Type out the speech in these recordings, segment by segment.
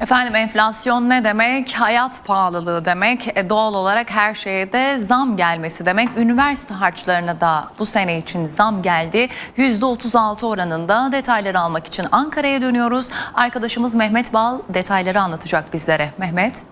Efendim enflasyon ne demek? Hayat pahalılığı demek. E, doğal olarak her şeye de zam gelmesi demek. Üniversite harçlarına da bu sene için zam geldi. %36 oranında detayları almak için Ankara'ya dönüyoruz. Arkadaşımız Mehmet Bal detayları anlatacak bizlere. Mehmet.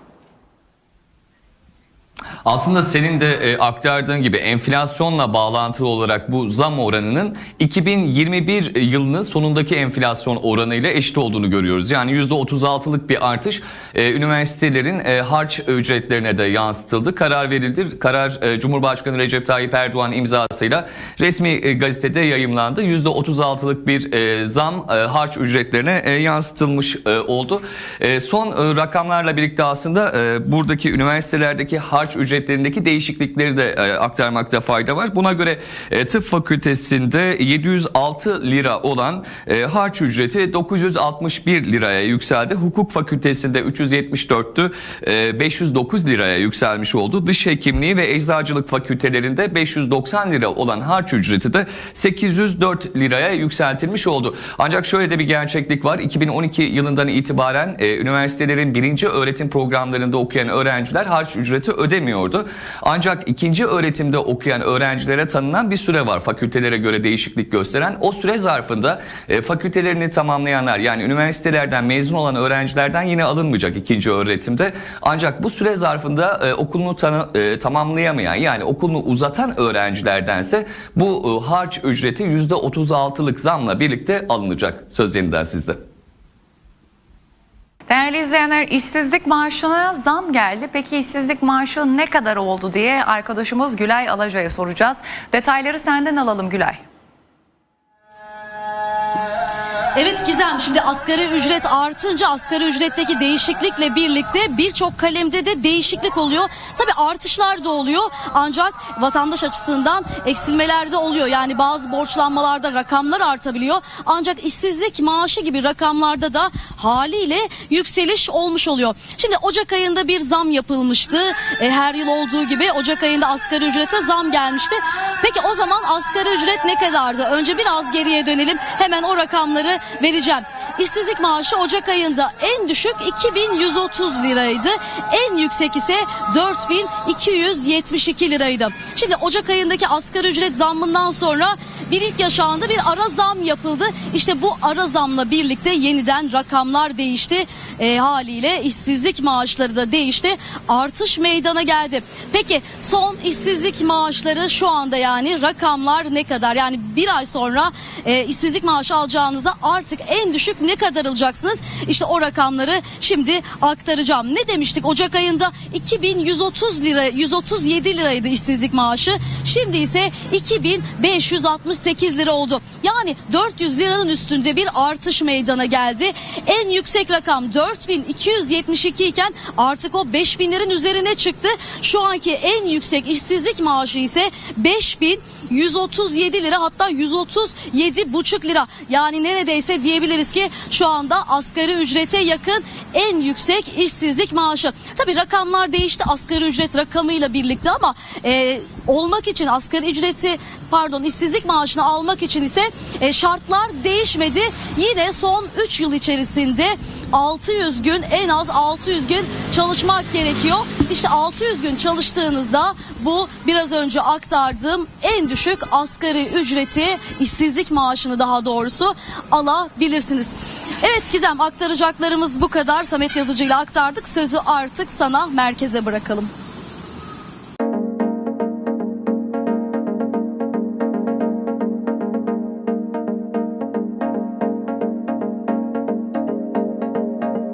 Aslında senin de e, aktardığın gibi enflasyonla bağlantılı olarak bu zam oranının 2021 yılının sonundaki enflasyon oranı ile eşit olduğunu görüyoruz. Yani %36'lık bir artış e, üniversitelerin e, harç ücretlerine de yansıtıldı. Karar verildi. Karar e, Cumhurbaşkanı Recep Tayyip Erdoğan imzasıyla resmi e, gazetede yayımlandı. %36'lık bir e, zam e, harç ücretlerine e, yansıtılmış e, oldu. E, son e, rakamlarla birlikte aslında e, buradaki üniversitelerdeki harç ücretlerindeki değişiklikleri de e, aktarmakta fayda var. Buna göre e, tıp fakültesinde 706 lira olan e, harç ücreti 961 liraya yükseldi. Hukuk fakültesinde 374'tü e, 509 liraya yükselmiş oldu. Diş hekimliği ve eczacılık fakültelerinde 590 lira olan harç ücreti de 804 liraya yükseltilmiş oldu. Ancak şöyle de bir gerçeklik var. 2012 yılından itibaren üniversitelerin birinci öğretim programlarında okuyan öğrenciler harç ücreti ödemiyordu. Ancak ikinci öğretimde okuyan öğrencilere tanınan bir süre var. Fakültelere göre değişiklik gösteren. O süre zarfında e, fakültelerini tamamlayanlar yani üniversitelerden mezun olan öğrencilerden yine alınmayacak ikinci öğretimde. Ancak bu süre zarfında e, okulunu tanı, e, tamamlayamayan yani okulunu uzatan öğrencilerdense bu e, harç ücreti %36'lık zamla birlikte alınacak. Söz yeniden sizde. Değerli izleyenler işsizlik maaşına zam geldi. Peki işsizlik maaşı ne kadar oldu diye arkadaşımız Gülay Alaca'ya soracağız. Detayları senden alalım Gülay. Evet Gizem şimdi asgari ücret artınca asgari ücretteki değişiklikle birlikte birçok kalemde de değişiklik oluyor. Tabi artışlar da oluyor ancak vatandaş açısından eksilmeler de oluyor. Yani bazı borçlanmalarda rakamlar artabiliyor. Ancak işsizlik maaşı gibi rakamlarda da haliyle yükseliş olmuş oluyor. Şimdi Ocak ayında bir zam yapılmıştı. E, her yıl olduğu gibi Ocak ayında asgari ücrete zam gelmişti. Peki o zaman asgari ücret ne kadardı? Önce biraz geriye dönelim. Hemen o rakamları vereceğim. İşsizlik maaşı Ocak ayında en düşük 2130 liraydı. En yüksek ise 4272 liraydı. Şimdi Ocak ayındaki asgari ücret zammından sonra bir ilk yaşandı bir ara zam yapıldı. İşte bu ara zamla birlikte yeniden rakamlar değişti. E, haliyle işsizlik maaşları da değişti. Artış meydana geldi. Peki son işsizlik maaşları şu anda yani rakamlar ne kadar? Yani bir ay sonra e, işsizlik maaşı alacağınızda artık en düşük ne kadar alacaksınız? İşte o rakamları şimdi aktaracağım. Ne demiştik Ocak ayında 2130 lira 137 liraydı işsizlik maaşı. Şimdi ise 2568 lira oldu. Yani 400 liranın üstünde bir artış meydana geldi. En yüksek rakam 4272 iken artık o 5000'lerin üzerine çıktı. Şu anki en yüksek işsizlik maaşı ise 5137 lira hatta 137 buçuk lira. Yani neredeyse diyebiliriz ki şu anda asgari ücrete yakın en yüksek işsizlik maaşı. Tabi rakamlar değişti asgari ücret rakamıyla birlikte ama e, olmak için asgari ücreti pardon işsizlik maaşını almak için ise e, şartlar değişmedi. Yine son 3 yıl içerisinde 600 gün en az 600 gün çalışmak gerekiyor. İşte 600 gün çalıştığınızda bu biraz önce aktardığım en düşük asgari ücreti işsizlik maaşını daha doğrusu alabilirsiniz. Evet Gizem aktaracaklarımız bu kadar. Samet Yazıcı ile aktardık. Sözü artık sana merkeze bırakalım.